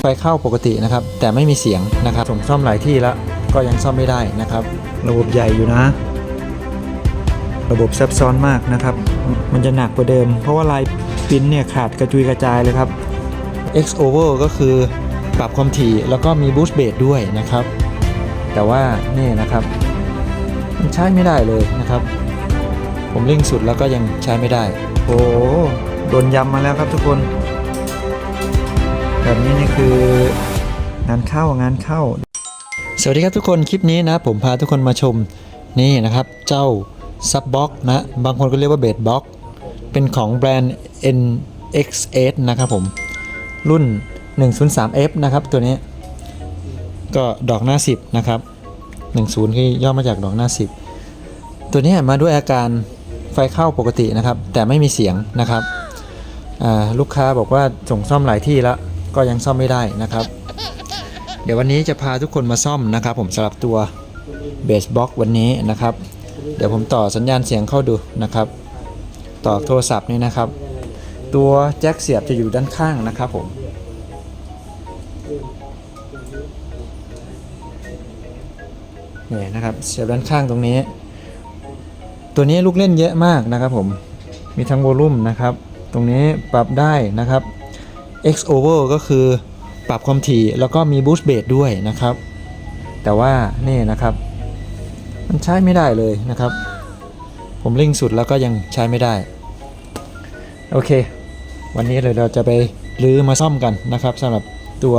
ไฟเข้าปกตินะครับ แต่ไม่มีเสียงนะครับส่งซ่อมหลายที่แล้วก็ยังซ่อมไม่ได้นะครับ ระบบใหญ่อยู่นะ ระบบซับซ้อนมากนะครับ มันจะหนักกว่าเดิม เพราะว่าลายปริ้นเนี่ยขาดกระจุยกระจายเลยครับ X over ก็คือปรับความถี่แล้วก็มี boost bass ด้วยนะครับ แต่ว่านี่นะครับ มันใช้ไม่ได้เลยนะครับ ผมเร่งสุดแล้วก็ยังใช้ไม่ได้ โอ้โดนยำมาแล้วครับทุกคน แบบนี้นี่คืองานเข้างานเข้า สวัสดีครับทุกคนคลิปนี้นะ ผมพาทุกคนมาชมนี่นะครับ เจ้าซับบล็อกนะ บางคนก็เรียกว่าเบดบ็อกเป็นของแบรนด์ NX8 นะครับผม รุ่น 103F นะครับตัวนี้ ก็ดอกหน้า 10 นะครับ 10คือย่อมาจากดอกหน้า 10 ตัวนี้มาด้วยอาการไฟเข้าปกตินะครับ แต่ไม่มีเสียงนะครับลูกค้าบอกว่าส่งซ่อมหลายที่แล้ว ก็ยังซ่อมไม่ได้นะครับ เดี๋ยววันนี้จะพาทุกคนมาซ่อมนะครับ ผมสำหรับตัวเบสบ็อกวันนี้นะครับ เดี๋ยวผมต่อสัญญาณเสียงเข้าดูนะครับ ต่อโทรศัพท์นี่นะครับ ตัวแจ็คเสียบจะอยู่ด้านข้างนะครับผมนี่นะครับเสียบด้านข้างตรงนี้ ตัวนี้ลูกเล่นเยอะมากนะครับผมมีทั้งโวลูมนะครับ ตรงนี้ปรับได้นะครับ X over ก็คือปรับความถี่แล้วก็มี boost b a s ด้วยนะครับ แต่ว่านี่นะครับ มันใช้ไม่ได้เลยนะครับ ผมเร่งสุดแล้วก็ยังใช้ไม่ได้ โอเค วันนี้เลยเราจะไปรื้อมาซ่อมกันนะครับสำหรับตัว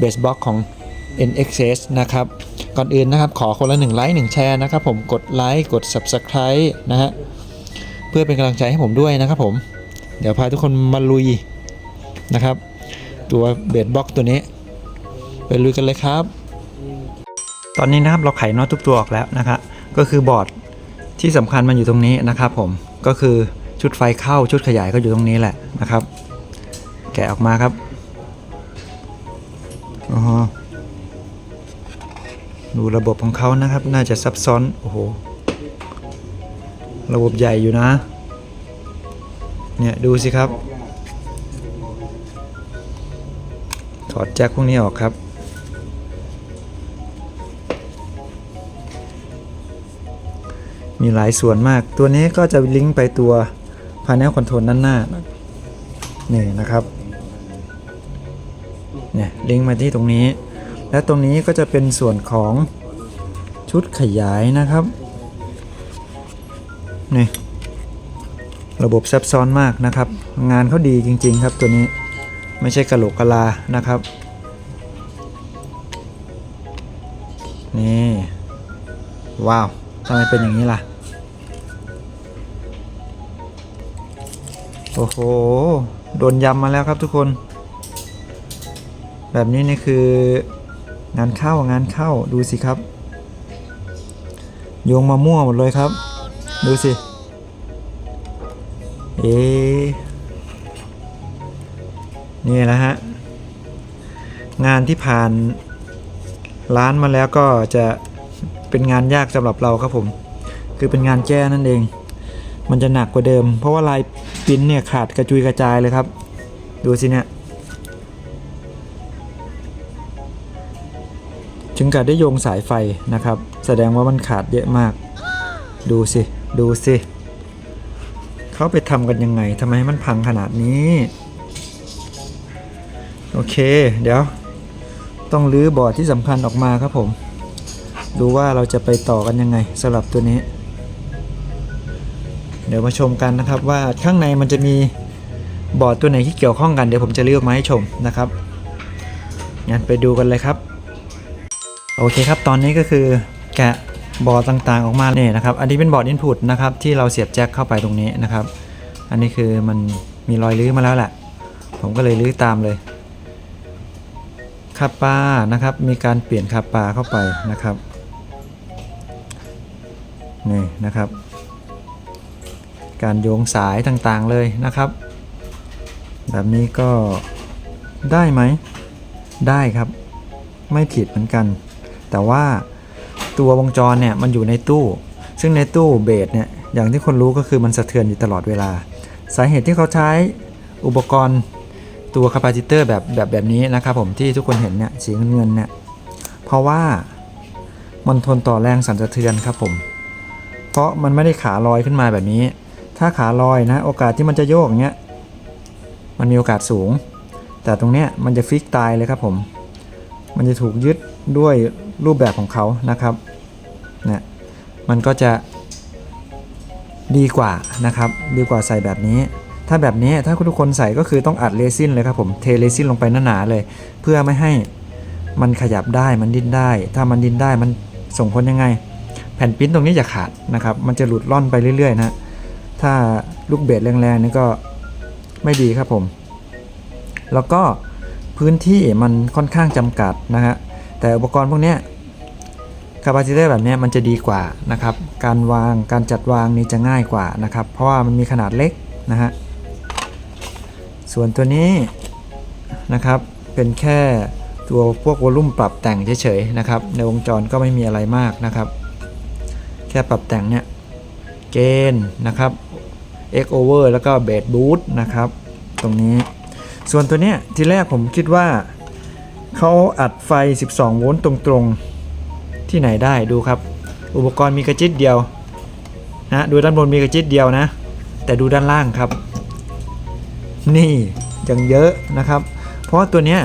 base box ของ NXS นะครับ ก่อนอื่นนะครับขอคนละ1ไลค์1แชร์นะครับผมกดไลค์กด Subscribe นะฮะเพื่อเป็นกำลังใจให้ผมด้วยนะครับผม เดี๋ยวพาทุกคนมาลุย นะครับ ตัวเบดบ็อกตัวนี้ไปลุยกันเลยครับ ตอนนี้นะครับเราไขน็อตทุกตัวออกแล้วนะครับก็คือบอร์ดที่สำคัญมันอยู่ตรงนี้นะครับผมก็คือชุดไฟเข้าชุดขยายก็อยู่ตรงนี้แหละนะครับ แกะออกมาครับอ๋อดูระบบของเขานะครับ น่าจะซับซ้อนโอ้โหระบบใหญ่อยู่นะ เนี่ย ดูสิครับ อดแจ็คพวกนี้ออกครับ มีหลายส่วนมากตัวนี้ก็จะลิงก์ไปตัว Panel Control ด้านหน้านี่นะครับเนี่ยลิงก์มาที่ตรงนี้ และตรงนี้ก็จะเป็นส่วนของชุดขยายนะครับนี่ระบบซับซ้อนมากนะครับ งานเขาดีจริง ๆ ครับตัวนี้ ไม่ใช่กะโหลกกะลานะครับ นี่ ว้าวทำไมเป็นอย่างนี้ล่ะ โอ้โห โดนยำมาแล้วครับทุกคน แบบนี้นี่คืองานเข้างานเข้าดูสิครับ โยงมามั่วหมดเลยครับ ดูสิ เอ๊ นี่แหละฮะ งานที่ผ่านร้านมาแล้วก็จะเป็นงานยากสำหรับเราครับผม คือเป็นงานแก้นั่นเอง มันจะหนักกว่าเดิม เพราะว่าลายปิ้นเนี่ยขาดกระจุยกระจายเลยครับ ดูสิเนี่ยถึงกับได้โยงสายไฟนะครับ แสดงว่ามันขาดเยอะมาก ดูสิ ดูสิ เขาไปทำกันยังไงทำไมให้มันพังขนาดนี้ โอเค เดี๋ยว ต้องรื้อบอร์ดที่สำคัญออกมาครับผม ดูว่าเราจะไปต่อกันยังไงสำหรับตัวนี้ เดี๋ยวมาชมกันนะครับว่าข้างในมันจะมีบอร์ดตัวไหนที่เกี่ยวข้องกันเดี๋ยวผมจะเลือกมาให้ชมนะครับงั้นไปดูกันเลยครับ โอเคครับ ตอนนี้ก็คือแกะบอร์ดต่างๆออกมาเนี่ยนะครับ อันนี้เป็นบอร์ดอินพุตนะครับที่เราเสียบแจ็คเข้าไปตรงนี้นะครับ อันนี้คือมันมีรอยลื้อมาแล้วแหละ ผมก็เลยลื้อตามเลย คาปานะครับ มีการเปลี่ยนคาปาเข้าไปนะครับนี่นะครับ การโยงสายต่างๆเลยนะครับ แบบนี้ก็ได้ไหม ได้ครับ ไม่ผิดเหมือนกัน แต่ว่าตัววงจรเนี่ยมันอยู่ในตู้ ซึ่งในตู้เบสเนี่ยอย่างที่คนรู้ก็คือมันสะเทือนอยู่ตลอดเวลา สาเหตุที่เขาใช้อุปกรณ์ ตัวคาปาซิเตอร์แบบแบบแบบนี้นะครับผมที่ทุกคนเห็นเนี่ยสีเงินเงินเนี่ยเพราะว่ามันทนต่อแรงสั่นสะเทือนครับผม เพราะมันไม่ได้ขาลอยขึ้นมาแบบนี้ ถ้าขาลอยนะ โอกาสที่มันจะโยกเงี้ยมันมีโอกาสสูง แต่ตรงเนี้ยมันจะฟิกตายเลยครับผม มันจะถูกยึดด้วยรูปแบบของเขานะครับเนี่ยมันก็จะดีกว่านะครับ ดีกว่าใส่แบบนี้ ถ้าแบบนี้ถ้าคุณทุกคนใส่ก็คือต้องอัดเรซินเลยครับผมเทเรซินลงไปหนาๆเลย เพื่อไม่ให้มันขยับได้มันดิ้นได้ ถ้ามันดิ้นได้มันส่งผลยังไง แผ่นปิ้นตรงนี้จะขาดนะครับ มันจะหลุดล่อนไปเรื่อยๆนะถ้าลูกเบสแรงๆนี่ก็ไม่ดีครับผม แล้วก็พื้นที่มันค่อนข้างจำกัดนะฮะแต่อุปกรณ์พวกนี้คาปาซิเตอร์แบบนี้มันจะดีกว่านะครับ การวางการจัดวางนี่จะง่ายกว่านะครับ เพราะว่ามันมีขนาดเล็กนะฮะ ส่วนตัวนี้นะครับเป็นแค่ตัวพวกวอลลุ่มปรับแต่งเฉยๆนะครับ ในวงจรก็ไม่มีอะไรมากนะครับ แค่ปรับแต่งเนี่ยเกณฑ์นะครับ X over แล้วก็เบสบูทนะครับ ตรงนี้ ส่วนตัวเนี้ยทีแรกผมคิดว่าเขาอัดไฟ 12 โวลต์ตรงๆ ที่ไหนได้ดูครับ อุปกรณ์มีกระจิตเดียวนะดูด้านบนมีกระจิตเดียวนะ แต่ดูด้านล่างครับ นี่ยังเยอะนะครับ เพราะว่าตัวเนี้ย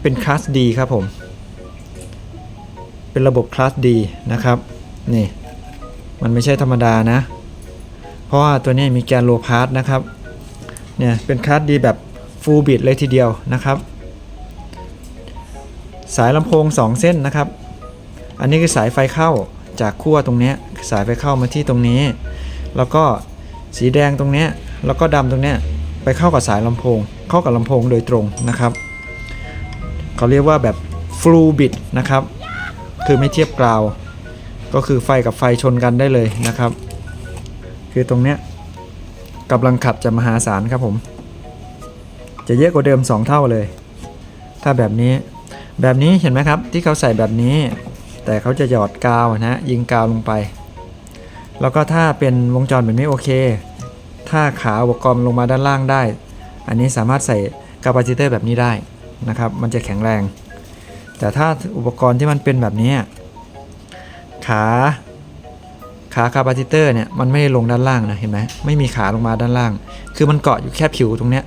เป็นคลาสดีครับผม เป็นระบบคลาสดีนะครับ นี่ มันไม่ใช่ธรรมดานะ เพราะว่าตัวนี้มีแกนโลพาร์ตนะครับ เนี่ยเป็นคลาสดีแบบฟูลบิดเลยทีเดียวนะครับ สายลำโพง 2 เส้นนะครับ อันนี้คือสายไฟเข้าจากขั้วตรงนี้สายไฟเข้ามาที่ตรงนี้ แล้วก็สีแดงตรงนี้แล้วก็ดำตรงนี้ ไปเข้ากับสายลำโพง เข้ากับลำโพงโดยตรงนะครับเขาเรียกว่าแบบฟลูบิดนะครับ คือไม่เทียบกราว ก็คือไฟกับไฟชนกันได้เลยนะครับ คือตรงเนี้ยกำลังขับจะมหาศาลครับผม จะเยอะกว่าเดิม 2 เท่าเลย ถ้าแบบนี้ แบบนี้เห็นไหมครับ ที่เขาใส่แบบนี้ แต่เขาจะหยอดกาวนะยิงกาวลงไป แล้วก็ถ้าเป็นวงจรแบบนี้โอเค ถ้าขาอุปกรณ์ลงมาด้านล่างได้ อันนี้สามารถใส่คาปาซิเตอร์แบบนี้ได้นะครับ มันจะแข็งแรง แต่ถ้าอุปกรณ์ที่มันเป็นแบบนี้ ขาขาคาปาซิเตอร์เนี่ยมันไม่ได้ลงด้านล่างนะเห็นไหมไม่มีขาลงมาด้านล่าง คือมันเกาะอยู่แค่ผิวตรงเนี้ย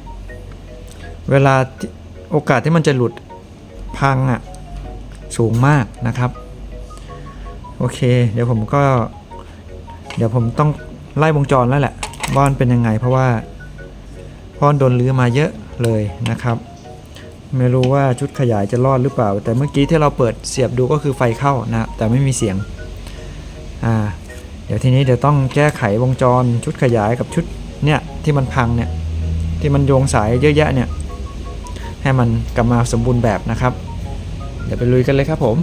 เวลาที่โอกาสที่มันจะหลุดพังอะ่ะสูงมากนะครับ โอเค เดี๋ยวผมก็ เดี๋ยวผมต้องไล่วงจรแล้วแหละ ว่านเป็นยังไงเพราะว่าพราะมันโดนลื้อมาเยอะเลยนะครับ ไม่รู้ว่าชุดขยายจะรอดหรือเปล่า แต่เมื่อกี้ที่เราเปิดเสียบดูก็คือไฟเข้านะแต่ไม่มีเสียงอ่าเดี๋ยวทีนี้เดี๋ยวต้องแก้ไขวงจรชุดขยายกับชุดเนี่ยที่มันพังเนี่ยที่มันโยงสายเยอะแยะเนี่ยให้มันกลับมาสมบูรณ์แบบนะครับ เดี๋ยวไปลุยกันเลยครับผม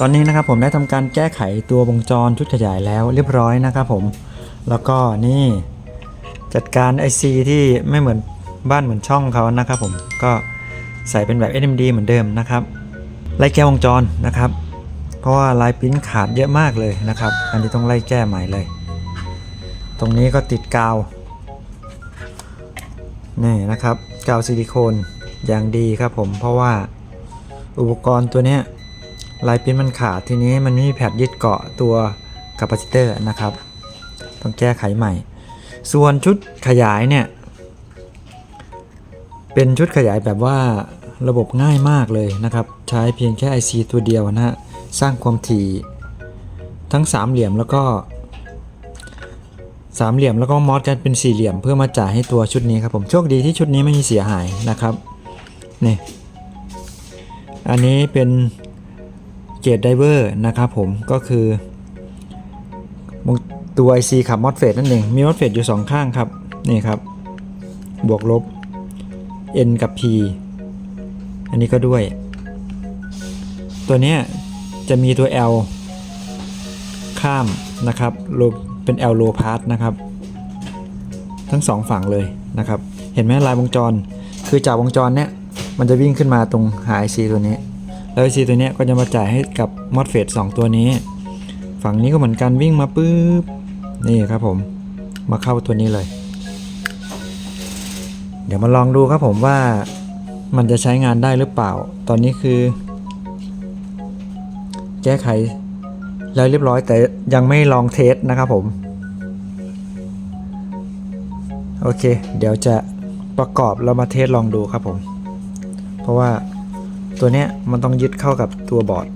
ตอนนี้นะครับผมได้ทำการแก้ไขตัววงจรชุดขยายแล้วเรียบร้อยนะครับผม แล้วก็นี่จัดการ IC ที่ไม่เหมือนบ้านเหมือนช่องเขานะครับผมก็ใส่เป็นแบบ SMD เหมือนเดิมนะครับไล่แก้วงจรนะครับ เพราะว่าลายปิ้นขาดเยอะมากเลยนะครับ อันนี้ต้องไล่แก้ใหม่เลย ตรงนี้ก็ติดกาวนี่นะครับกาวซิลิโคนอย่างดีครับผมเพราะว่าอุปกรณ์ตัวนี้ลายปิ้นมันขาดทีนี้มันไม่มีแพดยึดเกาะตัวคาปาซิเตอร์นะครับ ต้องแก้ไขใหม่ ส่วนชุดขยายเนี่ย เป็นชุดขยายแบบว่าระบบง่ายมากเลยนะครับ ใช้เพียงแค่ IC ตัวเดียวนะฮะ สร้างความถี่ทั้งสามเหลี่ยมแล้วก็สามเหลี่ยมแล้วก็มอดกันเป็นสี่เหลี่ยมเพื่อมาจ่ายให้ตัวชุดนี้ครับผมโชคดีที่ชุดนี้ไม่มีเสียหายนะครับนี่อันนี้เป็นเกตไดเวอร์นะครับผมก็คือ ตัว IC ขับมอสเฟตนั่นเองมีมอสเฟตอยู่ 2 ข้างครับ นี่ครับ บวกลบ N กับ P อันนี้ก็ด้วย ตัวเนี้ยจะมีตัว L ข้ามนะครับโลเป็น L low pass นะครับ ทั้งสองฝั่งเลยนะครับ เห็นไหมลายวงจร คือจากวงจรเนี้ยมันจะวิ่งขึ้นมาตรงหา IC ตัวนี้ แล้ว IC ตัวเนี้ยก็จะมาจ่ายให้กับ MOSFET 2ตัวนี้ ฝั่งนี้ก็เหมือนกันวิ่งมาปุ๊บ นี่ครับผมมาเข้าตัวนี้เลย เดี๋ยวมาลองดูครับผมว่ามันจะใช้งานได้หรือเปล่า ตอนนี้คือ แก้ไขแล้วเรียบร้อยแต่ยังไม่ลองเทสนะครับผม โอเค เดี๋ยวจะประกอบแล้วมาเทสลองดูครับผม เพราะว่าตัวเนี้ยมันต้องยึดเข้ากับตัวบอร์ด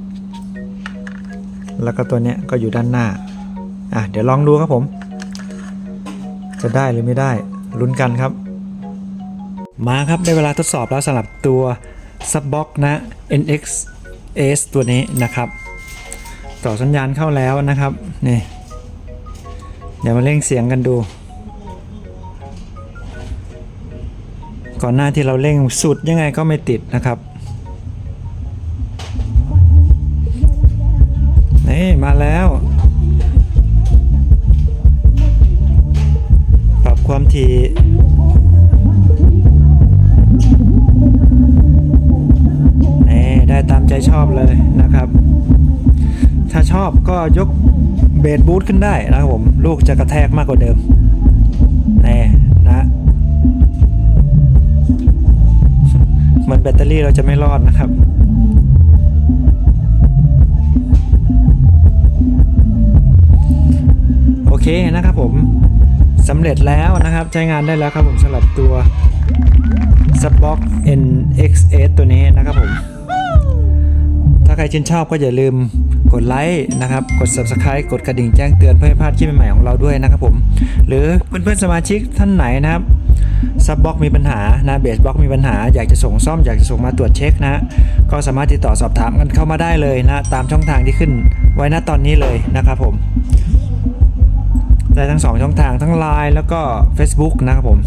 แล้วก็ตัวเนี้ยก็อยู่ด้านหน้า อะเดี๋ยวลองดูครับผม จะได้หรือไม่ได้ลุ้นกันครับ มาครับได้เวลาทดสอบแล้วสำหรับตัว Subbox นะ NX S ตัวนี้นะครับ ต่อสัญญาณเข้าแล้วนะครับนี่เดี๋ยวมาเร่งเสียงกันดู ก่อนหน้าที่เราเร่งสุดยังไงก็ไม่ติดนะครับนี่มาแล้ว ที่นี่ได้ตามใจชอบเลยนะครับ ถ้าชอบก็ยกเบสบูทขึ้นได้นะครับผมลูกจะกระแทกมากกว่าเดิมนี่นะเหมือนแบตเตอรี่เราจะไม่รอดนะครับโอเคนะครับผม สำเร็จแล้วนะครับ ใช้งานได้แล้วครับผมสำหรับตัว s u b o x NXS ตัวนี้นะครับผม ถ้าใครชื่นชอบก็อย่าลืมกดไลค์นะครับ กด Subscribe กดกระดิ่งแจ้งเตือนเพื่อไม่พลาดคลิปใหม่ๆของเราด้วยนะครับผม หรือเพื่อนๆสมาชิกท่านไหนนะครับซับบ็อกมีปัญหานะเบสบ็อกมีปัญหาอยากจะส่งซ่อมอยากจะส่งมาตรวจเช็คนะก็สามารถติดต่อสอบถามกันเข้ามาได้เลยนะ ตามช่องทางที่ขึ้นไว้ณตอนนี้เลยนะครับผม ได้ทั้ง 2 ช่องทางทั้ง Line แล้วก็ Facebook นะครับผม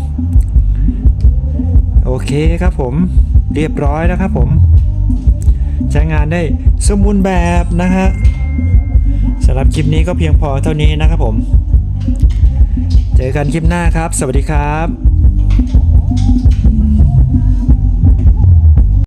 โอเคครับผมเรียบร้อยแล้วครับผม ใช้งานได้สมบูรณ์แบบนะฮะสำหรับคลิปนี้ก็เพียงพอเท่านี้นะครับผม เจอกันคลิปหน้าครับ สวัสดีครับ